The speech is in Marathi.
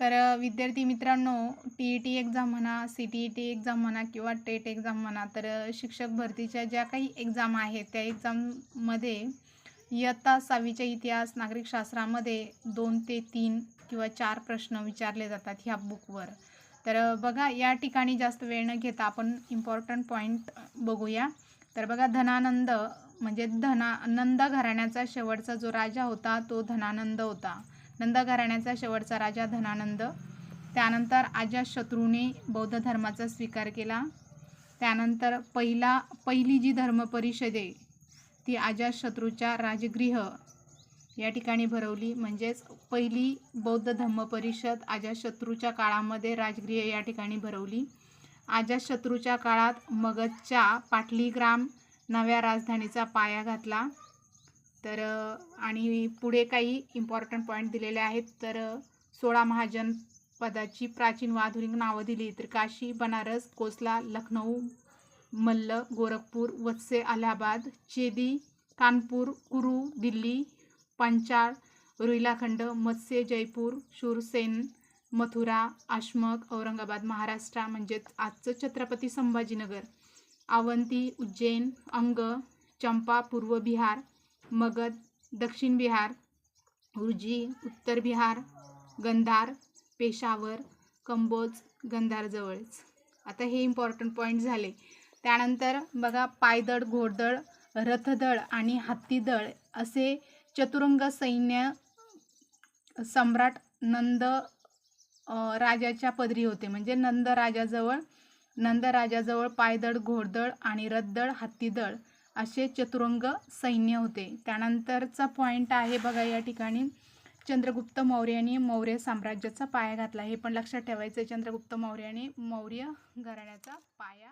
तर विद्यार्थी मित्रांनो टी ई टी एक्झाम म्हणा C T E T exam म्हणा किंवा टेट एक्झाम म्हणा तर शिक्षक भरतीच्या ज्या काही एक्झाम आहेत त्या एक्झाममध्ये इयत्ता सहावीच्या इतिहास नागरिकशास्त्रामध्ये दोन ते तीन किंवा चार प्रश्न विचारले जातात ह्या बुकवर तर बघा या ठिकाणी जास्त वेळ न घेता आपण इम्पॉर्टंट पॉईंट बघूया. तर बघा धनानंद म्हणजे धना नंद घराण्याचा शेवटचा जो राजा होता तो धनानंद होता. नंद घराण्याचा शेवटचा राजा धनानंद. त्यानंतर अजातशत्रूने बौद्ध धर्माचा स्वीकार केला. त्यानंतर पहिला पहिली जी धर्मपरिषदे ती आहे ती अजातशत्रूच्या राजगृह या ठिकाणी भरवली. म्हणजेच पहिली बौद्ध धम्म परिषद अजातशत्रूच्या काळामध्ये राजगृह या ठिकाणी भरवली. अजातशत्रूच्या काळात मगधच्या पाटलीग्राम नव्या राजधानीचा पाया घातला. तर आणि पुढे काही इम्पॉर्टंट पॉईंट दिलेले आहेत. तर सोळा महाजन पदाची प्राचीन व आधुनिक नावं दिली. तर काशी बनारस कोसला लखनऊ मल्ल गोरखपूर वत्से अलाहाबाद चेदी कानपूर कुरू दिल्ली पंचाळ रुईलाखंड मत्स्य जयपूर शूरसेन मथुरा आश्मक औरंगाबाद महाराष्ट्र म्हणजेच आजचं छत्रपती संभाजीनगर अवंती उज्जैन अंग चंपा पूर्व बिहार मगध दक्षिण बिहार उर्जी उत्तर बिहार गंधार पेशावर कंबोज गंधारजवळच. आता हे इम्पॉर्टंट पॉईंट झाले. त्यानंतर बघा पायदळ घोडदळ रथदळ आणि हत्तीदळ असे चतुरंग सैन्य सम्राट नंद राजाच्या पदरी होते. म्हणजे नंद राजाजवळ नंद राजाजवळ पायदळ घोडदळ आणि रथदळ हत्तीदळ. असे चतुरंग सैन्य होते. त्यानंतरचा पॉईंट आहे बघा या ठिकाणी. चंद्रगुप्त मौर्याने मौर्य साम्राज्याचा पाया घातला. हे पण लक्षात ठेवायचं आहे चंद्रगुप्त मौर्याने मौर्य घराण्याचा पाया